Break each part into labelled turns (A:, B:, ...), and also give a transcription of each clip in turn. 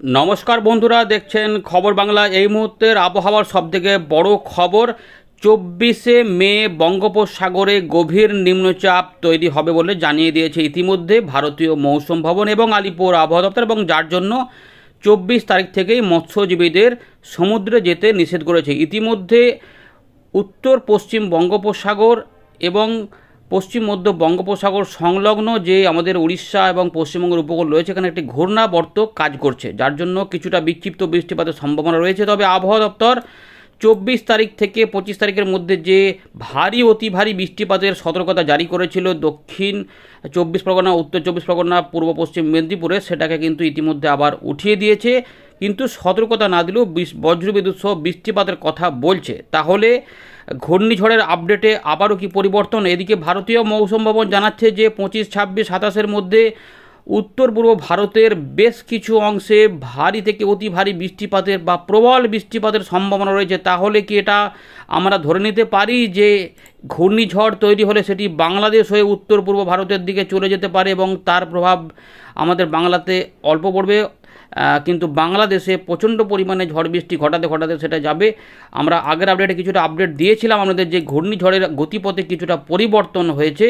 A: নমস্কার বন্ধুরা, দেখছেন খবর বাংলা। এই মুহূর্তের আবহাওয়ার সবথেকে বড় খবর, চব্বিশে মে বঙ্গোপসাগরে গভীর নিম্নচাপ তৈরি হবে বলে জানিয়ে দিয়েছে ইতিমধ্যে ভারতীয় মৌসুম ভবন এবং আলিপুর আবহাওয়া দপ্তর এবং যার জন্য চব্বিশ তারিখ থেকেই মৎস্যজীবীদের সমুদ্রে যেতে নিষেধ করেছে। ইতিমধ্যে উত্তর পশ্চিম বঙ্গোপসাগর এবং পশ্চিম মধ্য বঙ্গোপসাগর সংলগ্ন যে আমাদের উড়িষ্যা এবং পশ্চিমবঙ্গের উপকূল রয়েছে, এখানে একটি ঘূর্ণাবর্ত কাজ করছে, যার জন্য কিছুটা বিক্ষিপ্ত বৃষ্টিপাতের সম্ভাবনা রয়েছে। তবে আবহাওয়া দপ্তর চব্বিশ তারিখ থেকে পঁচিশ তারিখের মধ্যে যে ভারী, অতি ভারী বৃষ্টিপাতের সতর্কতা জারি করেছিল দক্ষিণ চব্বিশ পরগনা, উত্তর চব্বিশ পরগনা, পূর্ব পশ্চিম মেদিনীপুরে, সেটাকে কিন্তু ইতিমধ্যে আবার উঠিয়ে দিয়েছে। কিন্তু সতর্কতা না দিলেও বজ্রবিদ্যুৎ সহ বৃষ্টিপাতের কথা বলছে। তাহলে ঘূর্ণিঝড়ের আপডেটে আবারও কি পরিবর্তন? এদিকে ভারতীয় মৌসুম ভবন জানাচ্ছে যে পঁচিশ, ছাব্বিশ, সাতাশের মধ্যে উত্তর পূর্ব ভারতের বেশ কিছু অংশে ভারী থেকে অতি ভারী বৃষ্টিপাতের বা প্রবল বৃষ্টিপাতের সম্ভাবনা রয়েছে। তাহলে কি এটা আমরা ধরে নিতে পারি যে ঘূর্ণিঝড় তৈরি হলে সেটি বাংলাদেশ হয়ে উত্তর পূর্ব ভারতের দিকে চলে যেতে পারে এবং তার প্রভাব আমাদের বাংলাতে অল্প পড়বে? কিন্তু বাংলাদেশে প্রচণ্ড পরিমাণে ঝড় বৃষ্টি ঘটাতে ঘটাতে সেটা যাবে। আমরা আগের আপডেটে কিছুটা আপডেট দিয়েছিলাম, আমাদের যে ঘূর্ণিঝড়ের গতিপথে কিছুটা পরিবর্তন হয়েছে।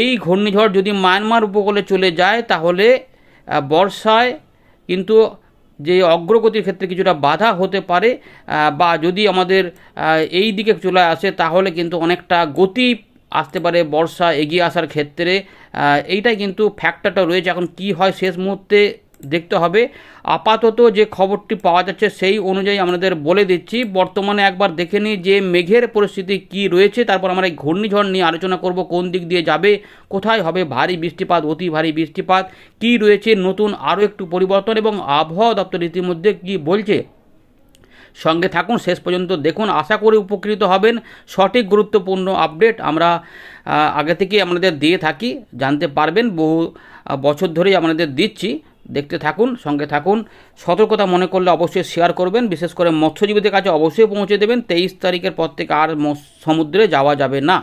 A: এই ঘূর্ণিঝড় যদি মায়ানমার উপকূলে চলে যায়, তাহলে বর্ষায় কিন্তু যে অগ্রগতির ক্ষেত্রে কিছুটা বাধা হতে পারে বা যদি আমাদের এই দিকে চলে আসে, তাহলে কিন্তু অনেকটা গতি আসতে পারে বর্ষা এগিয়ে আসার ক্ষেত্রে। এইটাই কিন্তু ফ্যাক্টরটা রয়েছে। এখন কি হয় শেষ মুহূর্তে দেখতে হবে। আপাতত যে খবরটি পাওয়া যাচ্ছে সেই অনুযায়ী আমাদের বলে দিচ্ছি। বর্তমানে একবার দেখে নিই যে মেঘের পরিস্থিতি কি রয়েছে, তারপর আমরা এই ঘূর্ণিঝড় নিয়ে আলোচনা করব, কোন দিক দিয়ে যাবে, কোথায় হবে ভারী বৃষ্টিপাত, অতি ভারী বৃষ্টিপাত, কি রয়েছে, নতুন আরও একটু পরিবর্তন এবং আবহাওয়া দপ্তর ইতিমধ্যে কি বলছে? সঙ্গে থাকুন, শেষ পর্যন্ত দেখুন, আশা করি উপকৃত হবেন। সঠিক গুরুত্বপূর্ণ আপডেট আমরা আগে থেকে আমাদের দিয়ে থাকি, জানতে পারবেন, বহু বছর ধরেই আমাদের দিচ্ছি। দেখতে থাকুন, সঙ্গে থাকুন। সতর্কতা মনে করলে অবশ্যই শেয়ার করবেন। বিশেষ করে মৎস্যজীবীদের কাছে অবশ্যই পৌঁছে দেবেন। তেইশ তারিখের পর থেকে আর সমুদ্রে যাওয়া যাবে না।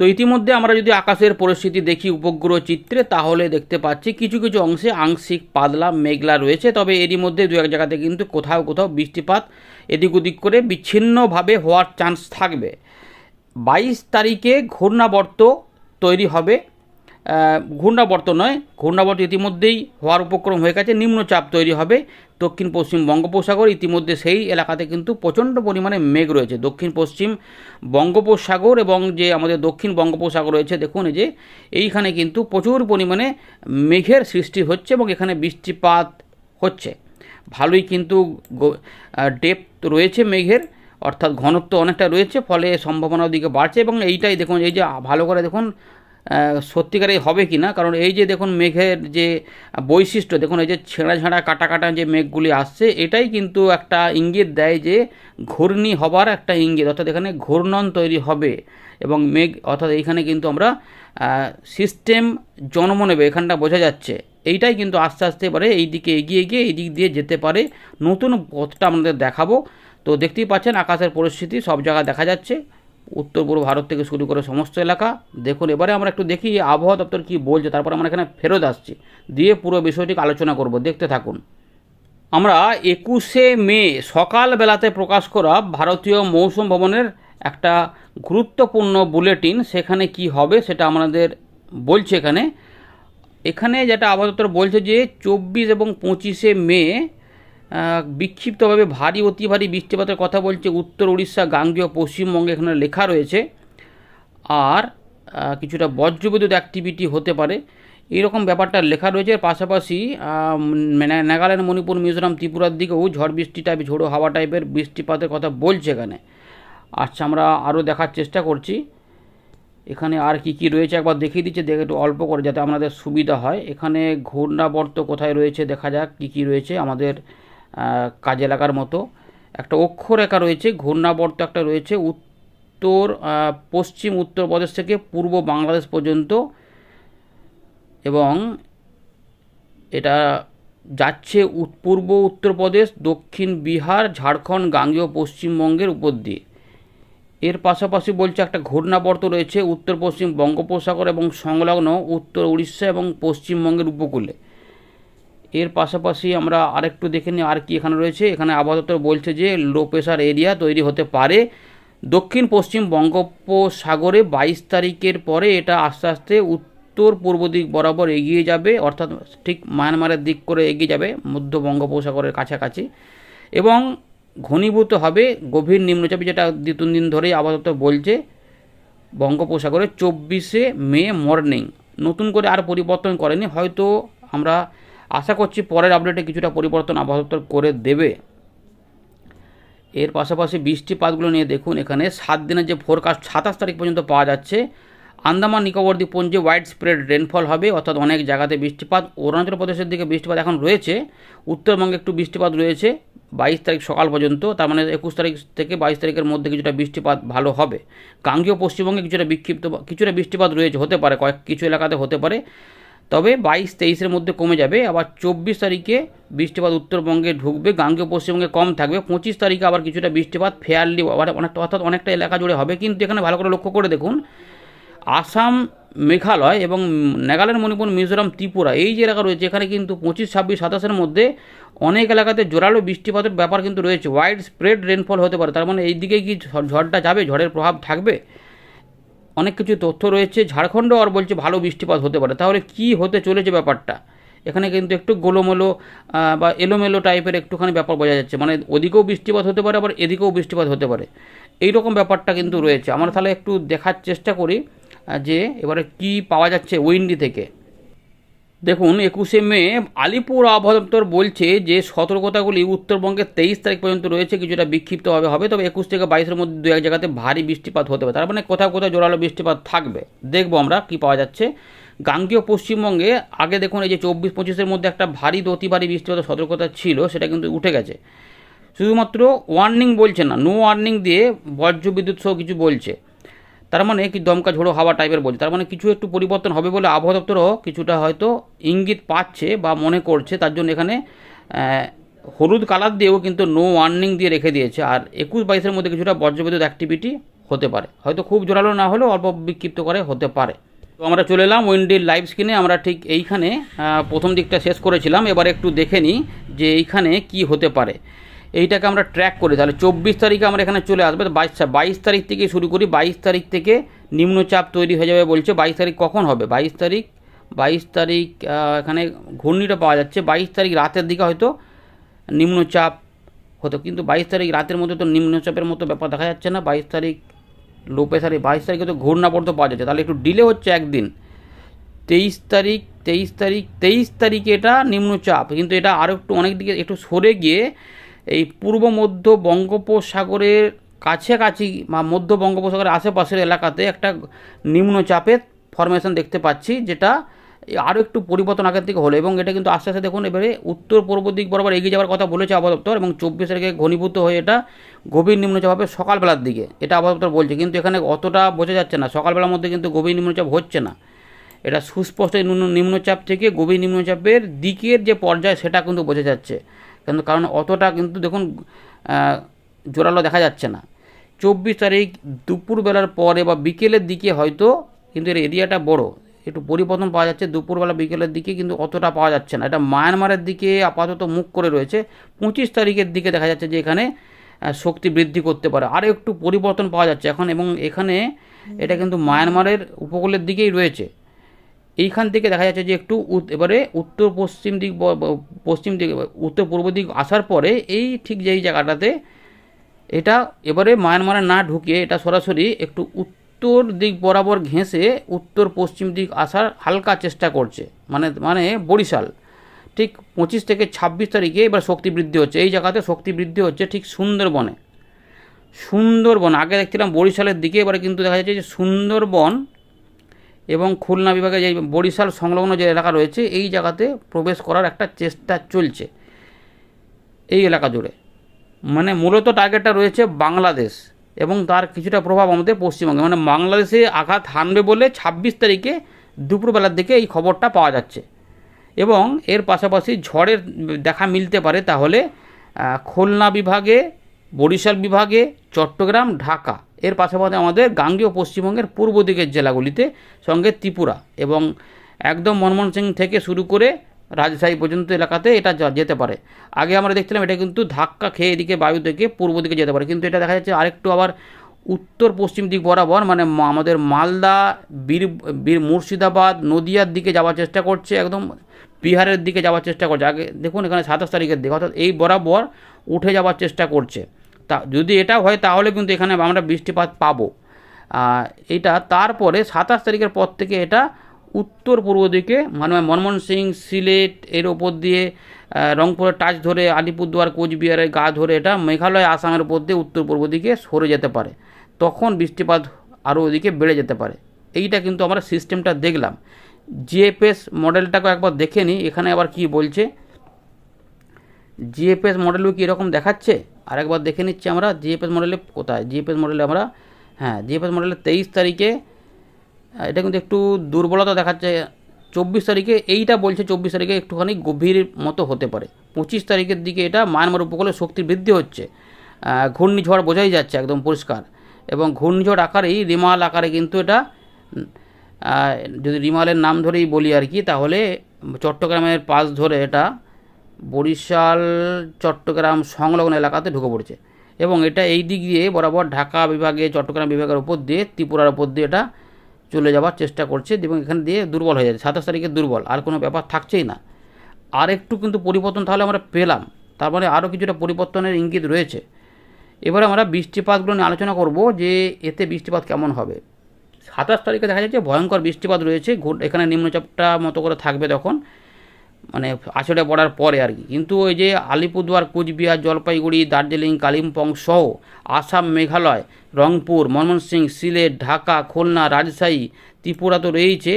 A: তো ইতিমধ্যে আমরা যদি আকাশের পরিস্থিতি দেখি উপগ্রহ চিত্রে, তাহলে দেখতে পাচ্ছি কিছু কিছু অংশে আংশিক পাতলা মেঘলা রয়েছে। তবে এরই মধ্যে দু এক জায়গাতে কিন্তু কোথাও কোথাও বৃষ্টিপাত এদিক ওদিক করে বিচ্ছিন্নভাবে হওয়ার চান্স থাকবে। বাইশ তারিখে ঘূর্ণাবর্ত তৈরি হবে। ঘূর্ণাবর্ত নয়, ঘূর্ণাবর্ত ইতিমধ্যেই হওয়ার উপক্রম হয়ে গেছে, নিম্নচাপ তৈরি হবে দক্ষিণ পশ্চিম বঙ্গোপসাগর, ইতিমধ্যে সেই এলাকাতে কিন্তু প্রচণ্ড পরিমাণে মেঘ রয়েছে। দক্ষিণ পশ্চিম বঙ্গোপসাগর এবং যে আমাদের দক্ষিণ বঙ্গোপসাগর রয়েছে, দেখুন যে, এইখানে কিন্তু প্রচুর পরিমাণে মেঘের সৃষ্টি হচ্ছে এবং এখানে বৃষ্টিপাত হচ্ছে। ভালোই কিন্তু ডেপথ রয়েছে মেঘের, অর্থাৎ ঘনত্ব অনেকটা রয়েছে, ফলে সম্ভাবনার দিকে বাড়ছে এবং এইটাই দেখুন, এই যে, ভালো করে দেখুন সত্যিকারে হবে কি না? কারণ এই যে দেখুন মেঘের যে বৈশিষ্ট্য, দেখুন এই যে ছেঁড়া ঝাড়া কাটা কাটা যে মেঘগুলি আসছে, এটাই কিন্তু একটা ইঙ্গিত দেয় যে ঘূর্ণি হবার একটা ইঙ্গিত, অর্থাৎ এখানে ঘূর্ণন তৈরি হবে এবং মেঘ, অর্থাৎ এইখানে কিন্তু আমরা সিস্টেম জন্ম নেবে, এখানটা বোঝা যাচ্ছে। এইটাই কিন্তু আস্তে আস্তে এবারে এই দিকে এগিয়ে গিয়ে এই দিক দিয়ে যেতে পারে। নতুন পথটা আমাদের দেখাবো। তো দেখতেই পাচ্ছেন, আকাশের পরিস্থিতি সব জায়গায় দেখা যাচ্ছে। উত্তর পূর্ব ভারত থেকে শুরু করে সমস্ত এলাকা। দেখুন, এবারে আমরা একটু দেখি আবহাওয়া দপ্তর কী বলছে, তারপর আমরা এখানে ফেরত আসছি। দিয়ে পুরো বিষয়টিকে আলোচনা করব, দেখতে থাকুন। আমরা একুশে মে, সকালবেলাতে প্রকাশ করা ভারতীয় মৌসুম ভবনের একটা গুরুত্বপূর্ণ বুলেটিন, সেখানে কি হবে সেটা আমাদের বলছে এখানে। এখানে যেটা আবহাওয়া দপ্তর বলছে যে, চব্বিশ এবং পঁচিশে মে বিক্ষিপ্তভাবে ভারী, অতি ভারী বৃষ্টিপাতের কথা বলছে উত্তর উড়িষ্যা গাঙ্গেয়, পশ্চিমবঙ্গে এখানে লেখা রয়েছে। আর কিছুটা বজ্রবিদ্যুৎ অ্যাক্টিভিটি হতে পারে। এইরকম ব্যাপারটা লেখা রয়েছে। পাশাপাশি নাগাল্যান্ড, মণিপুর, মিজোরাম, ত্রিপুরার দিকেও ঝড় বৃষ্টি টাইপ ঝোড়ো হাওয়া টাইপের বৃষ্টিপাতের কথা বলছে এখানে। আচ্ছা আমরা আরও দেখার চেষ্টা করছি। এখানে আর কি কি রয়েছে একবার দেখিয়ে দিচ্ছে, দেখে একটু অল্প করে যাতে আমাদের সুবিধা হয়। এখানে ঘূর্ণাবর্ত কোথায় রয়েছে দেখা যাক কি কি রয়েছে আমাদের কাজ এলাকার মতো। একটা অক্ষরেখা রয়েছে, ঘূর্ণাবর্ত একটা রয়েছে, উত্তর পশ্চিম উত্তরপ্রদেশ থেকে পূর্ব বাংলাদেশ পর্যন্ত। এবং এটা যাচ্ছে পূর্ব উত্তরপ্রদেশ দক্ষিণ বিহার, ঝাড়খণ্ড, গাঙ্গেয় পশ্চিমবঙ্গের উপর দিয়ে। এর পাশাপাশি বলছে একটা ঘূর্ণাবর্ত রয়েছে উত্তর পশ্চিম বঙ্গোপসাগর এবং সংলগ্ন উত্তর উড়িষ্যা এবং পশ্চিমবঙ্গের উপকূলে। এর পাশাপাশি আমরা আরেকটু দেখে নিই আর কি এখানে রয়েছে। এখানে আবহাওয়া দপ্তর বলছে যে লো প্রেশার এরিয়া তৈরি হতে পারে। দক্ষিণ পশ্চিম বঙ্গোপসাগরে বাইশ তারিখের পরে এটা আস্তে আস্তে উত্তর পূর্ব দিক বরাবর এগিয়ে যাবে, অর্থাৎ ঠিক মায়ানমারের দিক করে এগিয়ে যাবে, মধ্য বঙ্গোপসাগরের কাছাকাছি। এবং ঘনীভূত হবে গভীর নিম্নচাপে যেটা দু, তিন দিন ধরেই দপ্তর বলছে বঙ্গোপসাগরে, চব্বিশে মে মর্নিং। নতুন করে আর পরিবর্তন করেনি, হয়তো আমরা আশা করছি পরের আপডেটে কিছুটা পরিবর্তন আবহাওয়া করে দেবে। এর পাশাপাশি বৃষ্টিপাতগুলো নিয়ে দেখুন, এখানে সাত দিনের যে ফোরকাস্ট সাতাশ তারিখ পর্যন্ত পাওয়া যাচ্ছে। আন্দামান, নিকোবর দ্বীপপুঞ্জে ওয়াইড স্প্রেড রেনফল হবে, অর্থাৎ অনেক জায়গাতে বৃষ্টিপাত। অরুণাচল প্রদেশের দিকে বৃষ্টিপাত এখন রয়েছে, উত্তরবঙ্গে একটু বৃষ্টিপাত রয়েছে, বাইশ তারিখ সকাল পর্যন্ত, তার মানে একুশ তারিখ থেকে বাইশ তারিখের মধ্যে কিছুটা বৃষ্টিপাত ভালো হবে। গাঙ্গীয় পশ্চিমবঙ্গে কিছুটা বিক্ষিপ্ত, কিছুটা বৃষ্টিপাত রয়েছে, হতে পারে, কয়েক, কিছু এলাকাতে হতে পারে। তবে বাইশ তেইশের মধ্যে কমে যাবে। আবার চব্বিশ তারিখে বৃষ্টিপাত উত্তরবঙ্গে ঢুকবে। গাঙ্গীয় পশ্চিমবঙ্গে কম থাকবে। পঁচিশ তারিখে আবার কিছুটা বৃষ্টিপাত ফেয়ারলি আবার অনেকটা অর্থাৎ অনেকটা এলাকা জুড়ে হবে। কিন্তু এখানে ভালো করে লক্ষ্য করে দেখুন, আসাম, মেঘালয় এবং নাগাল্যান্ড, মণিপুর, মিজোরাম, ত্রিপুরা এই যে এলাকা রয়েছে, এখানে কিন্তু পঁচিশ, ছাব্বিশ, সাতাশের মধ্যে অনেক এলাকাতে জোরালো বৃষ্টিপাতের ব্যাপার কিন্তু রয়েছে। ওয়াইড স্প্রেড রেনফল হতে পারে। তার মানে এই দিকে কি ঝড়- ঝড়টা যাবে? ঝড়ের প্রভাব থাকবে? অনেক কিছু তথ্য রয়েছে। ঝাড়খণ্ডও আর বলছে ভালো বৃষ্টিপাত হতে পারে। তাহলে কি হতে চলেছে ব্যাপারটা? এখানে কিন্তু একটু গোলোমেলো বা এলোমেলো টাইপের একটুখানি ব্যাপার বোঝা যাচ্ছে। মানে ওদিকেও বৃষ্টিপাত হতে পারে, আবার এদিকেও বৃষ্টিপাত হতে পারে। এই রকম ব্যাপারটা কিন্তু রয়েছে। আমরা তাহলে একটু দেখার চেষ্টা করি যে এবারে কি পাওয়া যাচ্ছে উইন্ডি থেকে। দেখুন, একুশে মে আলিপুর আবহাওয়া দপ্তর বলছে যে সতর্কতাগুলি উত্তরবঙ্গের তেইশ তারিখ পর্যন্ত রয়েছে, কিছুটা বিক্ষিপ্তভাবে হবে। তবে একুশ থেকে বাইশের মধ্যে দু এক জায়গাতে ভারী বৃষ্টিপাত হতে পারে। তার মানে কোথাও কোথাও জোরালো বৃষ্টিপাত থাকবে। দেখব আমরা কি পাওয়া যাচ্ছে। গাঙ্গীয় পশ্চিমবঙ্গে আগে দেখুন, এই যে চব্বিশ পঁচিশের মধ্যে একটা ভারী অতি ভারী বৃষ্টিপাতের সতর্কতা ছিল, সেটা কিন্তু উঠে গেছে। শুধুমাত্র ওয়ার্নিং বলছে না নো ওয়ার্নিং দিয়ে বজ্র বিদ্যুৎ সহ কিছু বলছে। তার মানে কি দমকা ঝোড়ো হাওয়া টাইপের বলছে। তার মানে কিছু একটু পরিবর্তন হবে বলে আবহাওয়া দপ্তরও কিছুটা হয়তো ইঙ্গিত পাচ্ছে বা মনে করছে। তার জন্য এখানে হলুদ কালার দিয়েও কিন্তু নো ওয়ার্নিং দিয়ে রেখে দিয়েছে। আর একুশ বাইশের মধ্যে কিছুটা বজ্রবিদ্যুৎ অ্যাক্টিভিটি হতে পারে। হয়তো খুব জোরালো না হলেও অল্প বিক্ষিপ্ত করে হতে পারে। তো আমরা চলে এলাম উইন্ডির লাইভ স্ক্রিনে আমরা ঠিক এইখানে প্রথম দিকটা শেষ করেছিলাম। এবার একটু দেখে নিই যে এইখানে কি হতে পারে। এইটাকে আমরা ট্র্যাক করি। তাহলে চব্বিশ তারিখে আমরা এখানে চলে আসবে। বাইশ বাইশ তারিখ থেকে শুরু করি। বাইশ তারিখ থেকে নিম্নচাপ তৈরি হয়ে যাবে বলছে। বাইশ তারিখ কখন হবে? বাইশ তারিখ বাইশ তারিখ এখানে ঘূর্ণিটা পাওয়া যাচ্ছে। বাইশ তারিখ রাতের দিকে হয়তো নিম্নচাপ হতো। কিন্তু বাইশ তারিখ রাতের মধ্যে তো নিম্নচাপের মতো ব্যাপার দেখা যাচ্ছে না। বাইশ তারিখ লো প্রেসারে বাইশ তারিখে তো ঘূর্ণাবর্ত পাওয়া যাচ্ছে। তাহলে একটু ডিলে হচ্ছে একদিন। তেইশ তারিখ তেইশ তারিখ, তেইশ তারিখে এটা নিম্নচাপ। কিন্তু এটা আরও একটু অনেক দিকে একটু সরে গিয়ে এই পূর্ব মধ্য বঙ্গোপসাগরের কাছাকাছি বা মধ্য বঙ্গোপসাগরের আশেপাশের এলাকাতে একটা নিম্নচাপের ফরমেশন দেখতে পাচ্ছি, যেটা আরও একটু পরিবর্তন আগের থেকে হলো এবং এটা কিন্তু আস্তে আস্তে দেখুন এবারে উত্তর পূর্ব দিক বরাবর এগিয়ে যাওয়ার কথা বলেছে আবহাওয়া এবং চব্বিশ তারিখে ঘনীভূত হয়ে এটা গভীর নিম্নচাপ হবে সকালবেলার দিকে, এটা আবহাওয়া বলছে। কিন্তু এখানে অতটা বোঝা যাচ্ছে না, সকালবেলার মধ্যে কিন্তু গভীর নিম্নচাপ হচ্ছে না। এটা সুস্পষ্ট নিম্নচাপ থেকে গভীর নিম্নচাপের দিকের যে পর্যায় সেটা কিন্তু বোঝা যাচ্ছে। কিন্তু কারণ অতটা কিন্তু দেখুন জোরালো দেখা যাচ্ছে না। চব্বিশ তারিখ দুপুরবেলার পরে বা বিকেলের দিকে হয়তো কিন্তু এর এরিয়াটা বড়। একটু পরিবর্তন পাওয়া যাচ্ছে দুপুরবেলা বিকেলের দিকে কিন্তু অতটা পাওয়া যাচ্ছে না। এটা মায়ানমারের দিকে আপাতত মুখ করে রয়েছে। পঁচিশ তারিখের দিকে দেখা যাচ্ছে যে এখানে শক্তি বৃদ্ধি করতে পারে। আরও একটু পরিবর্তন পাওয়া যাচ্ছে। এখন এবং এখানে এটা কিন্তু মায়ানমারের উপকূলের দিকেই রয়েছে। এইখান থেকে দেখা যাচ্ছে যে একটু এবারে উত্তর পশ্চিম দিক পশ্চিম দিক উত্তর পূর্ব দিক আসার পরে এই ঠিক যেই জায়গাটাতে এটা এবারে মায়ানমারে না ঢুকে এটা সরাসরি একটু উত্তর দিক বরাবর ঘেঁষে উত্তর পশ্চিম দিক আসার হালকা চেষ্টা করছে। মানে মানে বরিশাল। ঠিক পঁচিশ থেকে ছাব্বিশ তারিখে এবার শক্তি বৃদ্ধি হচ্ছে। এই জায়গাতে শক্তি বৃদ্ধি হচ্ছে ঠিক সুন্দরবনে। সুন্দরবন, আগে দেখছিলাম বরিশালের দিকে, এবারে কিন্তু দেখা যাচ্ছে যে সুন্দরবন এবং খুলনা বিভাগে যে বরিশাল সংলগ্ন যে এলাকা রয়েছে, এই জায়গাতে প্রবেশ করার একটা চেষ্টা চলছে এই এলাকা জুড়ে। মানে মূলত টার্গেটটা রয়েছে বাংলাদেশ এবং তার কিছুটা প্রভাব আমাদের পশ্চিমবঙ্গে। মানে বাংলাদেশে আঘাত হানবে বলে ছাব্বিশ তারিখে দুপুরবেলার দিকে এই খবরটা পাওয়া যাচ্ছে। এবং এর পাশাপাশি ঝড়ের দেখা মিলতে পারে তাহলে খুলনা বিভাগে, বরিশাল বিভাগে, চট্টগ্রাম, ঢাকা এর পাশাপাশি আমাদের গাঙ্গেয় পশ্চিমবঙ্গের পূর্ব দিকের জেলাগুলিতে, সঙ্গে ত্রিপুরা এবং একদম মনমোহন সিং থেকে শুরু করে রাজশাহী পর্যন্ত এলাকাতে এটা যেতে পারে। আগে আমরা দেখছিলাম এটা কিন্তু ধাক্কা খেয়ে এদিকে বায়ু থেকে পূর্ব দিকে যেতে পারে। কিন্তু এটা দেখা যাচ্ছে আরেকটু আবার উত্তর পশ্চিম দিক বরাবর মানে আমাদের মালদা, বীর বীর মুর্শিদাবাদ, নদিয়ার দিকে যাওয়ার চেষ্টা করছে, একদম বিহারের দিকে যাওয়ার চেষ্টা করছে। আগে দেখুন এখানে সাতাশ তারিখের দিকে, অর্থাৎ এই বরাবর উঠে যাওয়ার চেষ্টা করছে। তা, যদি এটা হয় তাহলে কিন্তু এখানে আমরা বৃষ্টিপাত পাবো। এটা তারপরে সাতাশ তারিখের পর থেকে এটা উত্তর পূর্ব দিকে মানে মনমোহন সিং সিলেট এর ওপর দিয়ে রংপুরের টাচ ধরে আলিপুরদুয়ার, কোচবিহারের গা ধরে এটা মেঘালয়, আসামের উপর দিয়ে উত্তর পূর্ব দিকে সরে যেতে পারে। তখন বৃষ্টিপাত আরও ওদিকে বেড়ে যেতে পারে। এইটা কিন্তু আমরা সিস্টেমটা দেখলাম। জিএফএস মডেলটাকে একবার দেখে নিই, এখানে আবার কি বলছে? জিএফএস মডেলও কি এরকম দেখাচ্ছে? আরেকবার দেখে নিচ্ছি আমরা জিএফএস মডেলে কোথায়? জিএফএস মডেলে আমরা হ্যাঁ জিএফএস মডেলে তেইশ তারিখে এটা কিন্তু একটু দুর্বলতা দেখাচ্ছে, চব্বিশ তারিখে এইটা বলছে চব্বিশ তারিখে একটুখানি গভীর মতো হতে পারে। পঁচিশ তারিখের দিকে এটা মায়ানমার উপকূলে শক্তির বৃদ্ধি হচ্ছে। ঘূর্ণিঝড় বোঝাই যাচ্ছে একদম পরিষ্কার। এবং ঘূর্ণিঝড় আকারেই রিমাল আকারে কিন্তু এটা যদি রিমালের নাম ধরেই বলি আর কি, তাহলে চট্টগ্রামের পাশ ধরে এটা বরিশাল, চট্টগ্রাম সংলগ্ন এলাকাতে ঢুকে পড়ছে। এবং এটা এই দিক দিয়ে বরাবর ঢাকা বিভাগে, চট্টগ্রাম বিভাগের উপর দিয়ে, ত্রিপুরার উপর দিয়ে এটা চলে যাওয়ার চেষ্টা করছে এবং এখান দিয়ে দুর্বল হয়ে যাচ্ছে। সাতাশ তারিখে দুর্বল, আর কোনো ব্যাপার থাকছেই না। আর একটু কিন্তু পরিবর্তন তাহলে আমরা পেলাম। তার মানে আরও কিছুটা পরিবর্তনের ইঙ্গিত রয়েছে। এবারে আমরা বৃষ্টিপাতগুলো নিয়ে আলোচনা করব যে এতে বৃষ্টিপাত কেমন হবে। সাতাশ তারিখে দেখা যাচ্ছে ভয়ঙ্কর বৃষ্টিপাত রয়েছে। এখানে নিম্নচাপটা মতো করে থাকবে তখন। মানে আষাঢ়ে পড়ার পরে আর কি। কিন্তু ওই যে আলিপুরদুয়ার, কুচবিহার, জলপাইগুড়ি, দার্জিলিং, কালিম্পং সহ আসাম, মেঘালয়, রংপুর, ময়মনসিংহ, সিলেট, ঢাকা, খুলনা, রাজশাহী, ত্রিপুরা তো রয়েছে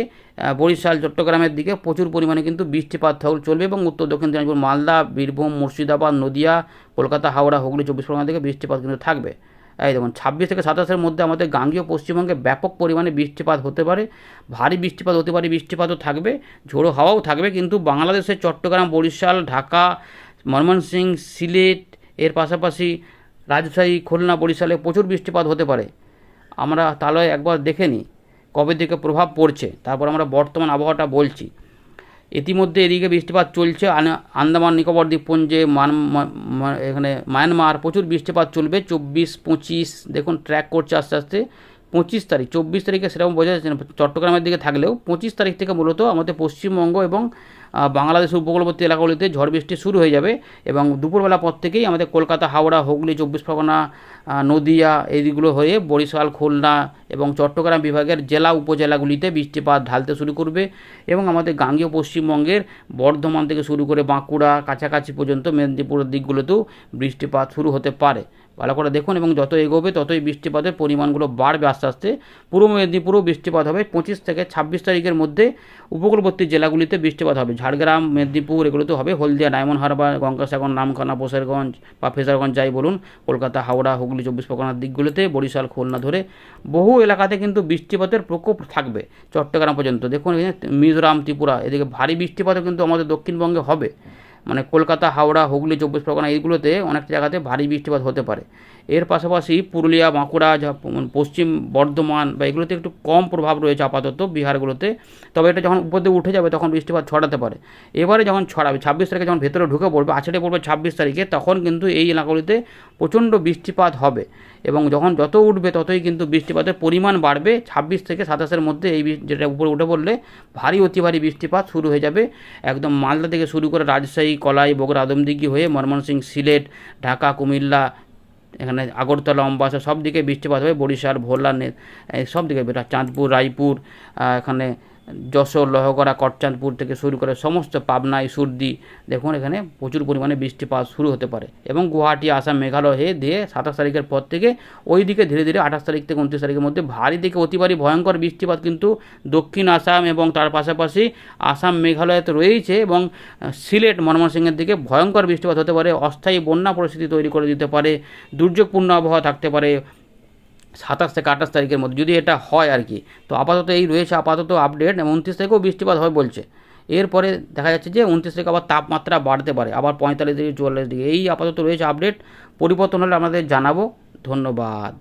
A: বরিশাল, চট্টগ্রামের দিকে প্রচুর পরিমাণে কিন্তু বৃষ্টিপাত চলবে এবং উত্তর দক্ষিণ দিনাজপুর, মালদা, বীরভূম, মুর্শিদাবাদ, নদিয়া, কলকাতা, হাওড়া, হুগলি, চব্বিশ পরগনা থেকে বৃষ্টিপাত কিন্তু থাকবে। এই দেখুন, ছাব্বিশ থেকে সাতাশের মধ্যে আমাদের গাঙ্গীয় পশ্চিমবঙ্গে ব্যাপক পরিমাণে বৃষ্টিপাত হতে পারে, ভারী বৃষ্টিপাত হতে পারে, বৃষ্টিপাতও থাকবে, ঝোড়ো হাওয়াও থাকবে, কিন্তু বাংলাদেশের চট্টগ্রাম, বরিশাল, ঢাকা, ময়মনসিংহ, সিলেট, এর পাশাপাশি রাজশাহী, খুলনা, বরিশালে প্রচুর বৃষ্টিপাত হতে পারে। আমরা তাহলে একবার দেখে নিই কবে থেকে প্রভাব পড়ছে, তারপর আমরা বর্তমান আবহাওয়াটা বলছি। ইতিমধ্যে এদিকে বৃষ্টিপাত চলছে। আনা- আন্দামান, নিকোবর দ্বীপপুঞ্জে, মান এখানে মায়ানমার, প্রচুর বৃষ্টিপাত চলবে। চব্বিশ, পঁচিশ, দেখুন ট্র্যাক করছে আস্তে আস্তে। পঁচিশ তারিখ, চব্বিশ তারিখে সেরকম বোঝা যাচ্ছে না। চট্টগ্রামের দিকে থাকলেও পঁচিশ তারিখ থেকে মূলত আমাদের পশ্চিমবঙ্গ এবং বাংলাদেশের উপকূলবর্তী এলাকাগুলিতে ঝড় বৃষ্টি শুরু হয়ে যাবে এবং দুপুরবেলা পর থেকেই আমাদের কলকাতা, হাওড়া, হুগলি, চব্বিশ পরগনা নদিয়া এইগুলো হয়ে বরিশাল, খুলনা এবং চট্টগ্রাম বিভাগের জেলা উপজেলাগুলিতে বৃষ্টিপাত ঢালতে শুরু করবে এবং আমাদের গাঙ্গীয় পশ্চিমবঙ্গের বর্ধমান থেকে শুরু করে বাঁকুড়া, কাছাকাছি পর্যন্ত মেদিনীপুরের দিকগুলোতেও বৃষ্টিপাত শুরু হতে পারে। ভালো করে দেখুন এবং যত এগোবে ততই বৃষ্টিপাতের পরিমাণগুলো বাড়বে আস্তে আস্তে। পূর্ব মেদিনীপুরেও বৃষ্টিপাত হবে। পঁচিশ থেকে ছাব্বিশ তারিখের মধ্যে উপকূলবর্তী জেলাগুলিতে বৃষ্টিপাত হবে। ঝাড়গ্রাম, মেদিনীপুর এগুলোতে হবে। হলদিয়া, ডায়মন্ড হারবার, গঙ্গাসাগর, নামখানা, বসেরগঞ্জ বা ফেজারগঞ্জ যাই বলুন, কলকাতা, হাওড়া, হুগলি, চব্বিশ পরগনার দিকগুলোতে বরিশাল, খুলনা ধরে বহু এলাকাতে কিন্তু বৃষ্টিপাতের প্রকোপ থাকবে চট্টগ্রাম পর্যন্ত। দেখুন মিজোরাম, ত্রিপুরা, এদিকে ভারী বৃষ্টিপাতও কিন্তু আমাদের দক্ষিণবঙ্গে হবে। মানে কলকাতা, হাওড়া, হুগলি, চব্বিশ পরগনা এইগুলোতে অনেক জায়গাতে ভারী বৃষ্টিপাত হতে পারে। এর পাশাপাশি পুরুলিয়া, বাঁকুড়া যা পশ্চিম বর্ধমান বা এগুলোতে একটু কম প্রভাব রয়েছে আপাতত বিহারগুলোতে। তবে এটা যখন উপর উঠে যাবে তখন বৃষ্টিপাত ছড়াতে পারে। এবারে যখন ছড়াবে, ছাব্বিশ তারিখে যখন ভেতরে ঢুকে পড়বে, আছড়ে পড়বে ছাব্বিশ তারিখে, তখন কিন্তু এই এলাকাগুলিতে প্রচণ্ড বৃষ্টিপাত হবে এবং যখন যত উঠবে ততই কিন্তু বৃষ্টিপাতের পরিমাণ বাড়বে। ছাব্বিশ থেকে সাতাশের মধ্যে এই যেটা উপরে উঠে পড়লে ভারী, অতি ভারী বৃষ্টিপাত শুরু হয়ে যাবে। একদম মালদা থেকে শুরু করে রাজশাহী, কলাই, বগুড়া, আদমদিঘি হয়ে ময়মনসিংহ, সিলেট, ঢাকা, কুমিল্লা, এখানে আগরতলা, অম্বাসা সব দিকে বৃষ্টিপাত হবে। বরিশাল, ভোলা সব দিকে চাঁদপুর, রায়পুর এখানে যশোর, লহগড়া, কটচাঁদপুর থেকে শুরু করে সমস্ত পাবনা ইসুরদি দেখুন এখানে প্রচুর পরিমাণে বৃষ্টিপাত শুরু হতে পারে এবং গুয়াহাটি, আসাম, মেঘালয় হয়ে দিয়ে সাতাশ তারিখের পর থেকে ওই দিকে ধীরে ধীরে আঠাশ তারিখ থেকে উনত্রিশ তারিখের মধ্যে ভারী থেকে অতি ভারী ভয়ঙ্কর বৃষ্টিপাত কিন্তু দক্ষিণ আসাম এবং তার পাশাপাশি আসাম মেঘালয় তো রয়েছে এবং সিলেট, ময়মনসিংহের দিকে ভয়ঙ্কর বৃষ্টিপাত হতে পারে। অস্থায়ী বন্যা পরিস্থিতি তৈরি করে দিতে পারে। দুর্যোগপূর্ণ আবহাওয়া থাকতে পারে। সাতাশ থেকে আঠাশ তারিখের মধ্যে যদি এটা হয় আর কি, তো আপাতত এই রয়েছে আপাতত আপডেট উনত্রিশ থেকেও বৃষ্টিপাত হয় বলছে। এরপরে দেখা যাচ্ছে যে উনত্রিশ থেকে আবার তাপমাত্রা বাড়তে পারে, আবার পঁয়তাল্লিশ ডিগ্রি চুয়াল্লিশ ডিগ্রি, এই আপাতত রয়েছে আপডেট পরিবর্তন হলে আমাদের জানাব, ধন্যবাদ।